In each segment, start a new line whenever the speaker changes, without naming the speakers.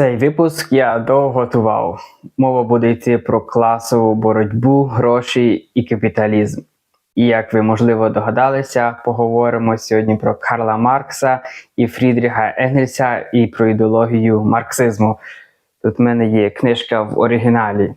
Цей випуск я довго готував. Мова буде йти про класову боротьбу, гроші і капіталізм. І як ви можливо догадалися, поговоримо сьогодні про Карла Маркса і Фрідріха Енгельса і про ідеологію марксизму. Тут в мене є книжка в оригіналі.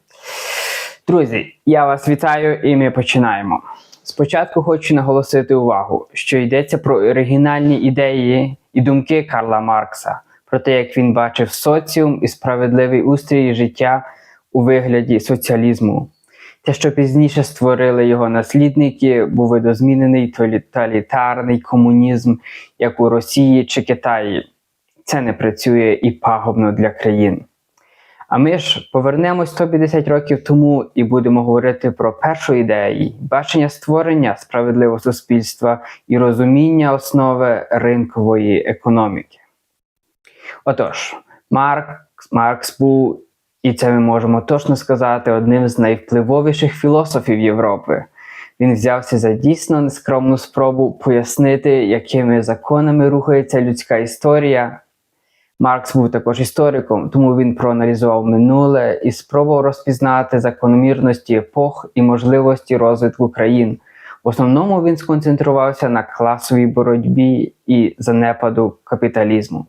Друзі, я вас вітаю і ми починаємо. Спочатку хочу наголосити увагу, що йдеться про оригінальні ідеї і думки Карла Маркса, про те, як він бачив соціум і справедливий устрій життя у вигляді соціалізму. Те, що пізніше створили його наслідники, був видозмінений тоталітарний комунізм, як у Росії чи Китаї. Це не працює і пагубно для країн. А ми ж повернемось 150 років тому і будемо говорити про першу ідею бачення створення справедливого суспільства і розуміння основи ринкової економіки. Отож, Маркс, Маркс був, і це ми можемо точно сказати, одним з найвпливовіших філософів Європи. Він взявся за дійсно нескромну спробу пояснити, якими законами рухається людська історія. Маркс був також істориком, тому він проаналізував минуле і спробував розпізнати закономірності епох і можливості розвитку країн. В основному він сконцентрувався на класовій боротьбі і занепаду капіталізму.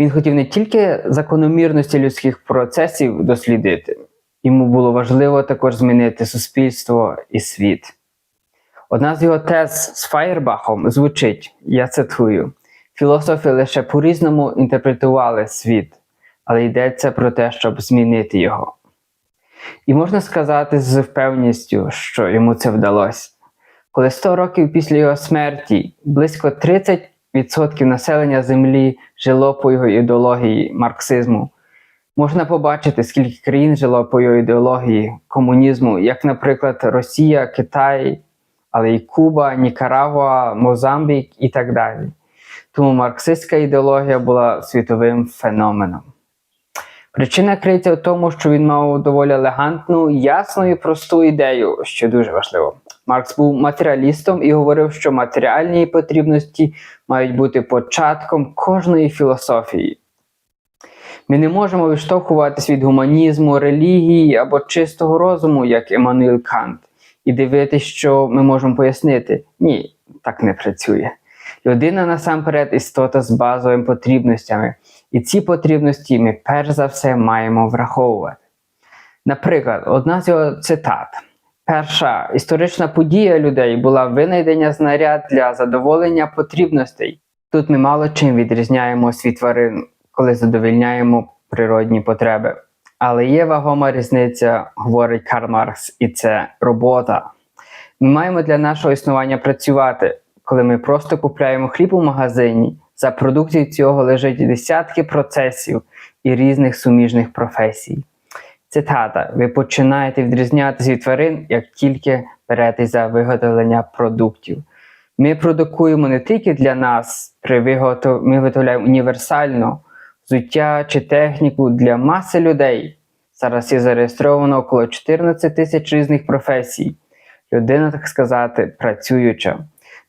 Він хотів не тільки закономірності людських процесів дослідити, йому було важливо також змінити суспільство і світ. Одна з його тез з Фаєрбахом звучить: я цитую. Філософи лише по-різному інтерпретували світ, але йдеться про те, щоб змінити його. І можна сказати з впевненістю, що йому це вдалося. Коли 100 років після його смерті близько 30% населення Землі жило по його ідеології марксизму, можна побачити, скільки країн жило по його ідеології комунізму, як, наприклад, Росія, Китай, але й Куба, Нікарагуа, Мозамбік і так далі. Тому марксистська ідеологія була світовим феноменом. Причина криється в тому, що він мав доволі елегантну, ясну і просту ідею, що дуже важливо. Маркс був матеріалістом і говорив, що матеріальні потрібності мають бути початком кожної філософії. Ми не можемо відштовхуватись від гуманізму, релігії або чистого розуму, як Еммануїл Кант, і дивитися, що ми можемо пояснити. Ні, так не працює. Людина насамперед істота з базовими потрібностями, і ці потрібності ми перш за все маємо враховувати. Наприклад, одна з його цитат: перша історична подія людей була винайдення знаряд для задоволення потрібностей. Тут ми мало чим відрізняємось від тварин, коли задовільняємо природні потреби. Але є вагома різниця, говорить Карл Маркс, і це робота. Ми маємо для нашого існування працювати коли ми просто купляємо хліб у магазині, за продукцією цього лежать десятки процесів і різних суміжних професій. Цитата: ви починаєте відрізнятися від тварин, як тільки беретесь за виготовлення продуктів. Ми продукуємо не тільки для нас, при виготов... ми виготовляємо універсально взуття чи техніку для маси людей. Зараз є зареєстровано около 14 тисяч різних професій. Людина, так сказати, працююча.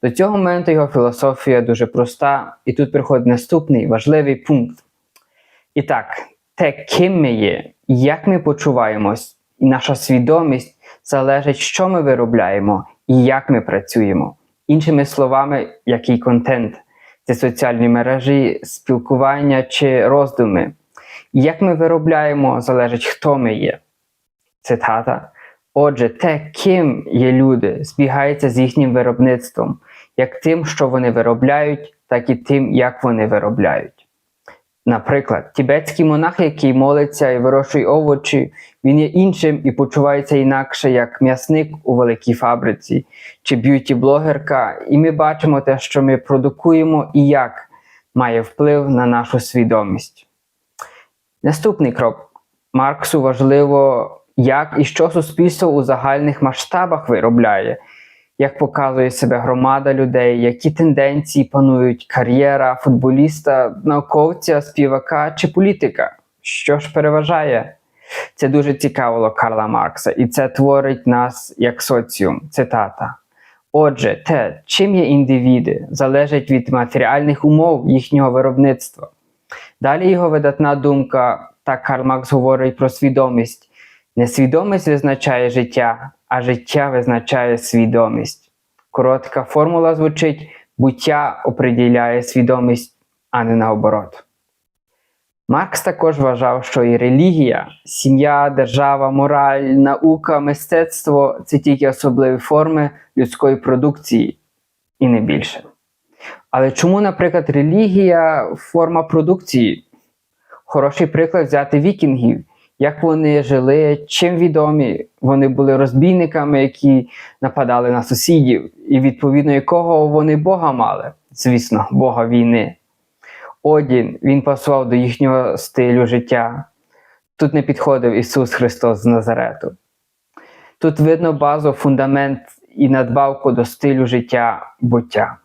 До цього моменту його філософія дуже проста, і тут приходить наступний важливий пункт. І так, те, ким ми є, як ми почуваємось, і наша свідомість залежить, що ми виробляємо і як ми працюємо. Іншими словами, який контент це соціальні мережі, спілкування чи роздуми. Як ми виробляємо, залежить, хто ми є. Цитата. Отже, те, ким є люди, збігається з їхнім виробництвом як тим, що вони виробляють, так і тим, як вони виробляють. Наприклад, тібетський монах, який молиться і вирощує овочі, він є іншим і почувається інакше як м'ясник у великій фабриці чи б'юті-блогерка, і ми бачимо те, що ми продукуємо і як має вплив на нашу свідомість. Наступний крок. Марксу важливо, як і що суспільство у загальних масштабах виробляє як показує себе громада людей, які тенденції панують кар'єра футболіста, науковця, співака чи політика. Що ж переважає? Це дуже цікавило Карла Маркса, і це творить нас як соціум. Цитата. Отже, те, чим є індивіди, залежить від матеріальних умов їхнього виробництва. Далі його видатна думка, так Карл Маркс говорить про свідомість. Не свідомість визначає життя, а життя визначає свідомість. Коротка формула звучить: буття оприділяє свідомість, а не наоборот. Маркс також вважав, що і релігія, сім'я, держава, мораль, наука, мистецтво це тільки особливі форми людської продукції і не більше. Але чому, наприклад, релігія форма продукції? Хороший приклад взяти вікінгів, як вони жили, чим відомі. Вони були розбійниками, які нападали на сусідів, і відповідно якого вони Бога мали. Звісно, Бога війни. Одін він пасував до їхнього стилю життя. Тут не підходив Ісус Христос з Назарету. Тут видно базу, фундамент і надбавку до стилю життя буття.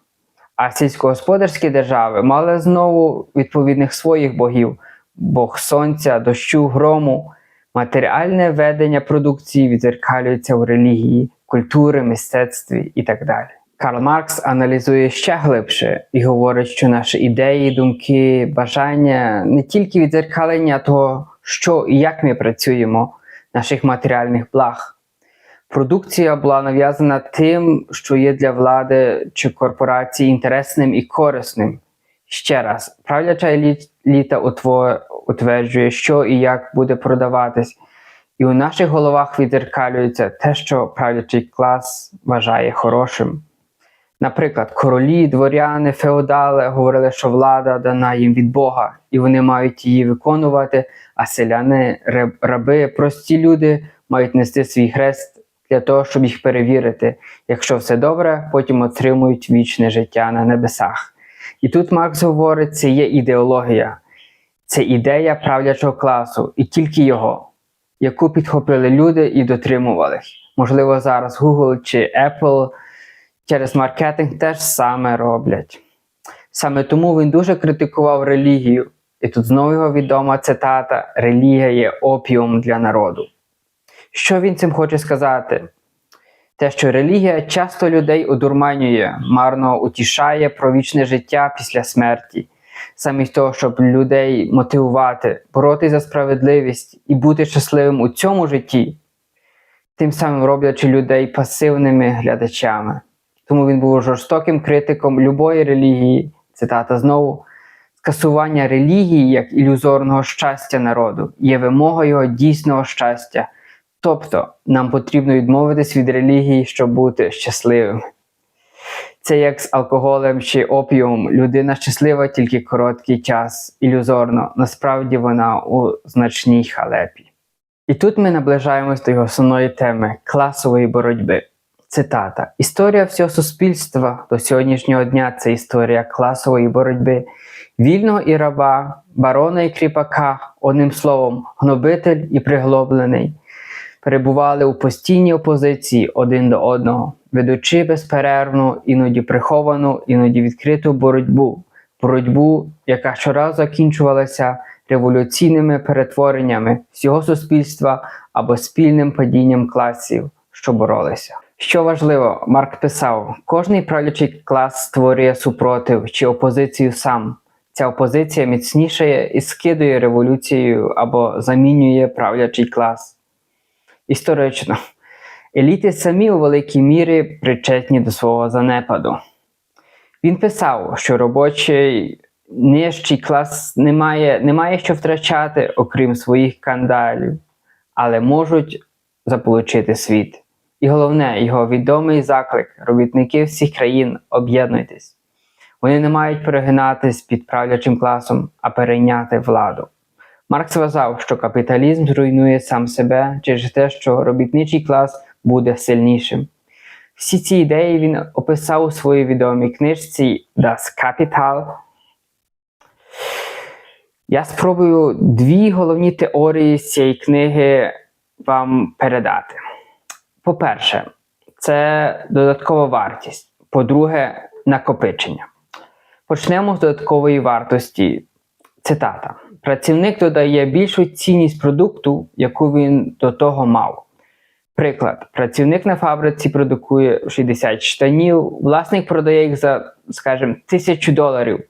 А сільськогосподарські держави мали знову відповідних своїх богів: Бог сонця, дощу, грому. Матеріальне ведення продукції відзеркалюється у релігії, культури, мистецтві і так далі. Карл Маркс аналізує ще глибше і говорить, що наші ідеї, думки, бажання не тільки відзеркалення того, що і як ми працюємо, наших матеріальних благ. Продукція була нав'язана тим, що є для влади чи корпорації інтересним і корисним. Ще раз, правляча еліта утверджує, що і як буде продаватись, і у наших головах відзеркалюється те, що правлячий клас вважає хорошим. Наприклад, королі, дворяни, феодали говорили, що влада дана їм від Бога, і вони мають її виконувати, а селяни, раби, прості люди мають нести свій хрест для того, щоб їх перевірити. Якщо все добре, потім отримують вічне життя на небесах. І тут Маркс говорить, це є ідеологія, це ідея правлячого класу, і тільки його, яку підхопили люди і дотримувались. Можливо, зараз Google чи Apple через маркетинг теж саме роблять. Саме тому він дуже критикував релігію. І тут знову його відома цитата: релігія є опіум для народу. Що він цим хоче сказати? Те, що релігія часто людей одурманює, марно утішає про вічне життя після смерті, замість того, щоб людей мотивувати, боротися за справедливість і бути щасливим у цьому житті, тим самим роблячи людей пасивними глядачами. Тому він був жорстоким критиком любої релігії, цитата знову, скасування релігії як ілюзорного щастя народу є вимогою дійсного щастя. Тобто нам потрібно відмовитись від релігії, щоб бути щасливим. Це як з алкоголем чи опіумом. Людина щаслива тільки короткий час, ілюзорно, насправді вона у значній халепі. І тут ми наближаємось до його основної теми класової боротьби. Цитата: Історія всього суспільства до сьогоднішнього дня це історія класової боротьби, вільного і раба, барона і кріпака, одним словом, гнобитель і приглоблений перебували у постійній опозиції один до одного, ведучи безперервну, іноді приховану, іноді відкриту боротьбу, боротьбу, яка щоразу закінчувалася революційними перетвореннями всього суспільства або спільним падінням класів, що боролися. Що важливо, Марк писав: кожний правлячий клас створює супротив чи опозицію сам. Ця опозиція міцнішає і скидує революцією або замінює правлячий клас. Історично, еліти самі у великій мірі причетні до свого занепаду. Він писав, що робочий нижчий клас не має, не має що втрачати, окрім своїх кандалів, але можуть заполучити світ. І головне, його відомий заклик робітники всіх країн об'єднуйтесь. Вони не мають перегинатись під правлячим класом, а перейняти владу. Маркс вважав, що капіталізм зруйнує сам себе через те, що робітничий клас буде сильнішим. Всі ці ідеї він описав у своїй відомій книжці Das Kapital. Я спробую дві головні теорії з цієї книги вам передати. По-перше, це додаткова вартість. По-друге, накопичення. Почнемо з додаткової вартості. Цитата. Працівник додає більшу цінність продукту, яку він до того мав. Приклад, працівник на фабриці продукує 60 штанів, власник продає їх за, скажімо, 1000 доларів.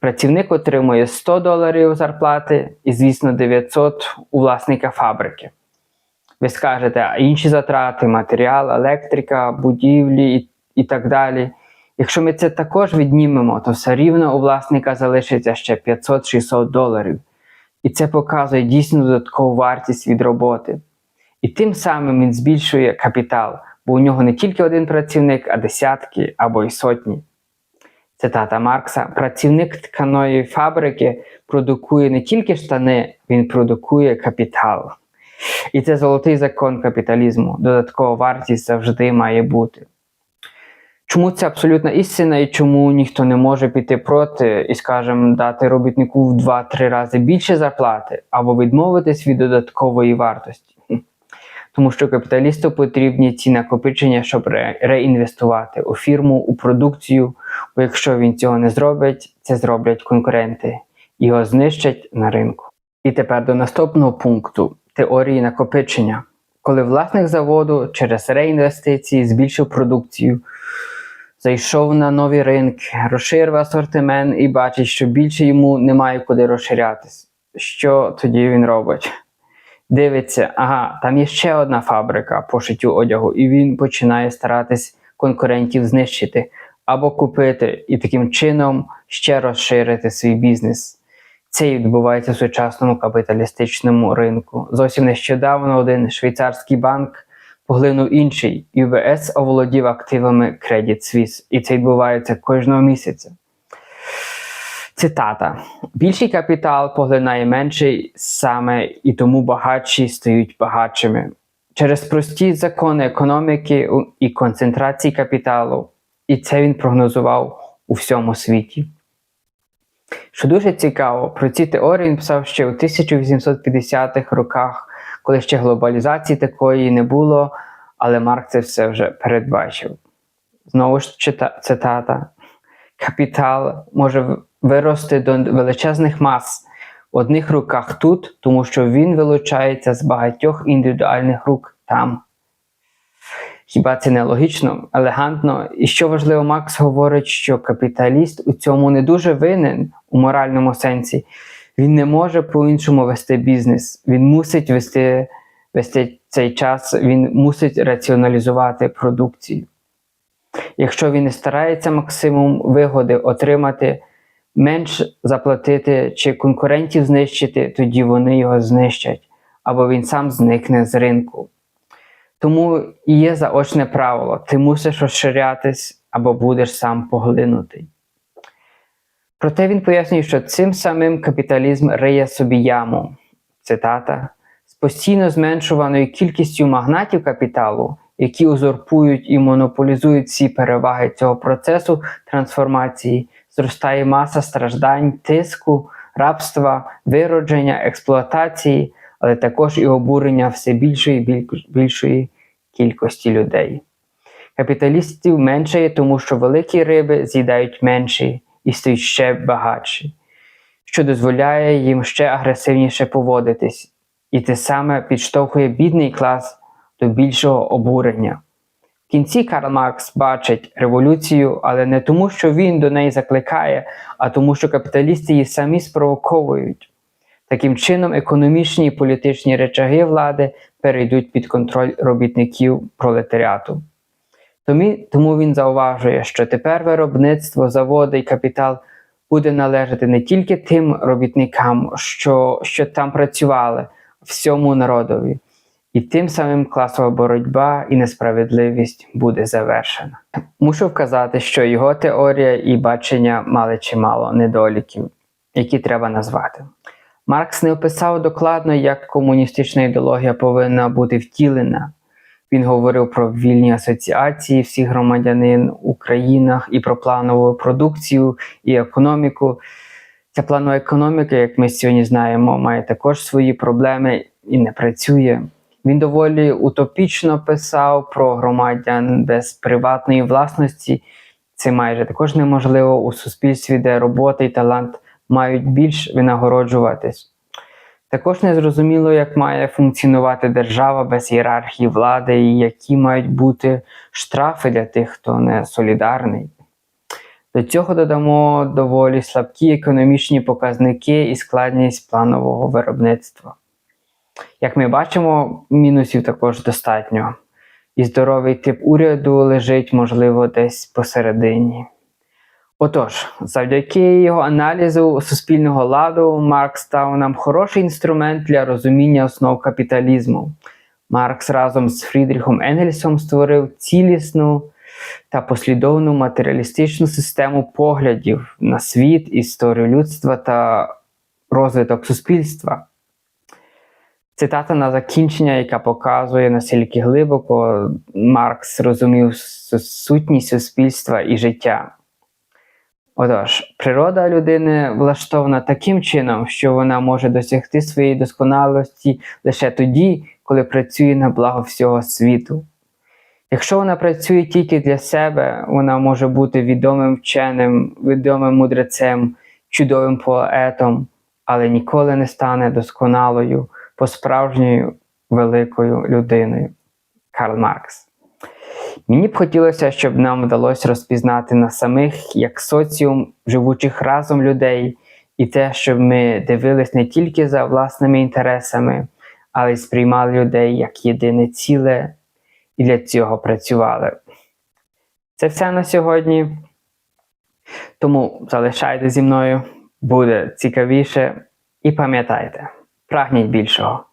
Працівник отримує 100 доларів зарплати і, звісно, 900 у власника фабрики. Ви скажете, а інші затрати, матеріал, електрика, будівлі і, і так далі. Якщо ми це також віднімемо, то все рівно у власника залишиться ще 500-600 доларів. І це показує дійсно додаткову вартість від роботи. І тим самим він збільшує капітал, бо у нього не тільки один працівник, а десятки або й сотні. Цитата Маркса: працівник тканої фабрики продукує не тільки штани, він продукує капітал. І це золотий закон капіталізму. Додаткова вартість завжди має бути. Чому це абсолютна істина і чому ніхто не може піти проти і, скажімо, дати робітнику в 2-3 рази більше зарплати або відмовитись від додаткової вартості? Тому що капіталісту потрібні ці накопичення, щоб ре- реінвестувати у фірму, у продукцію, бо якщо він цього не зробить, це зроблять конкуренти, його знищать на ринку. І тепер до наступного пункту теорії накопичення. Коли власник заводу через реінвестиції збільшив продукцію, зайшов на нові ринки, розширив асортимент і бачить, що більше йому немає куди розширятись. Що тоді він робить? Дивиться, ага, там є ще одна фабрика по шиттю одягу, і він починає старатись конкурентів знищити або купити, і таким чином ще розширити свій бізнес. Це і відбувається в сучасному капіталістичному ринку. Зовсім нещодавно один швейцарський банк поглинув інший, UBS оволодів активами Credit Suisse, і це відбувається кожного місяця. Цитата: більший капітал поглинає менший саме і тому багатші стають багатшими. Через прості закони економіки і концентрації капіталу, і це він прогнозував у всьому світі. Що дуже цікаво, про ці теорії він писав ще у 1850-х роках, коли ще глобалізації такої не було, але Марк це все вже передбачив. Знову ж цитата: капітал може вирости до величезних мас в одних руках тут, тому що він вилучається з багатьох індивідуальних рук там. Хіба це не логічно, елегантно? І що важливо, Макс говорить, що капіталіст у цьому не дуже винен у моральному сенсі. Він не може по-іншому вести бізнес. Він мусить вести, вести цей час, він мусить раціоналізувати продукцію. Якщо він не старається максимум вигоди отримати, менш заплатити чи конкурентів знищити, тоді вони його знищать, або він сам зникне з ринку. Тому і є заочне правило: ти мусиш розширятись або будеш сам поглинутий. Проте він пояснює, що цим самим капіталізм риє собі яму. Цитата: з постійно зменшуваною кількістю магнатів капіталу, які узурпують і монополізують всі переваги цього процесу трансформації, зростає маса страждань, тиску, рабства, виродження, експлуатації, але також і обурення все більшої і більшої кількості людей. Капіталістів меншає, тому що великі риби з'їдають менші і стають ще багатші, що дозволяє їм ще агресивніше поводитись, і те саме підштовхує бідний клас до більшого обурення. В кінці Карл Маркс бачить революцію, але не тому, що він до неї закликає, а тому, що капіталісти її самі спровоковують. Таким чином, економічні і політичні речаги влади перейдуть під контроль робітників пролетаріату. Тому, він зауважує, що тепер виробництво, заводи і капітал буде належати не тільки тим робітникам, що, що там працювали, всьому народові. І тим самим класова боротьба і несправедливість буде завершена. Мушу вказати, що його теорія і бачення мали чимало недоліків, які треба назвати. Маркс не описав докладно, як комуністична ідеологія повинна бути втілена. Він говорив про вільні асоціації всіх громадянин у країнах і про планову продукцію і економіку. Ця планова економіка, як ми сьогодні знаємо, має також свої проблеми і не працює. Він доволі утопічно писав про громадян без приватної власності. Це майже також неможливо у суспільстві, де робота і талант мають більш винагороджуватись. Також незрозуміло, як має функціонувати держава без ієрархії влади і які мають бути штрафи для тих, хто не солідарний. До цього додамо доволі слабкі економічні показники і складність планового виробництва. Як ми бачимо, мінусів також достатньо, і здоровий тип уряду лежить, можливо, десь посередині. Отож, завдяки його аналізу суспільного ладу, Маркс став нам хороший інструмент для розуміння основ капіталізму. Маркс разом з Фрідріхом Енгельсом створив цілісну та послідовну матеріалістичну систему поглядів на світ, історію людства та розвиток суспільства. Цитата на закінчення, яка показує, наскільки глибоко Маркс розумів сутність суспільства і життя. Отож, природа людини влаштована таким чином, що вона може досягти своєї досконалості лише тоді, коли працює на благо всього світу. Якщо вона працює тільки для себе, вона може бути відомим вченим, відомим мудрецем, чудовим поетом, але ніколи не стане досконалою, по-справжньою великою людиною. Карл Маркс. Мені б хотілося, щоб нам вдалося розпізнати на самих як соціум живучих разом людей, і те, щоб ми дивились не тільки за власними інтересами, але й сприймали людей як єдине ціле і для цього працювали. Це все на сьогодні. Тому залишайте зі мною, буде цікавіше. І пам'ятайте, прагніть більшого.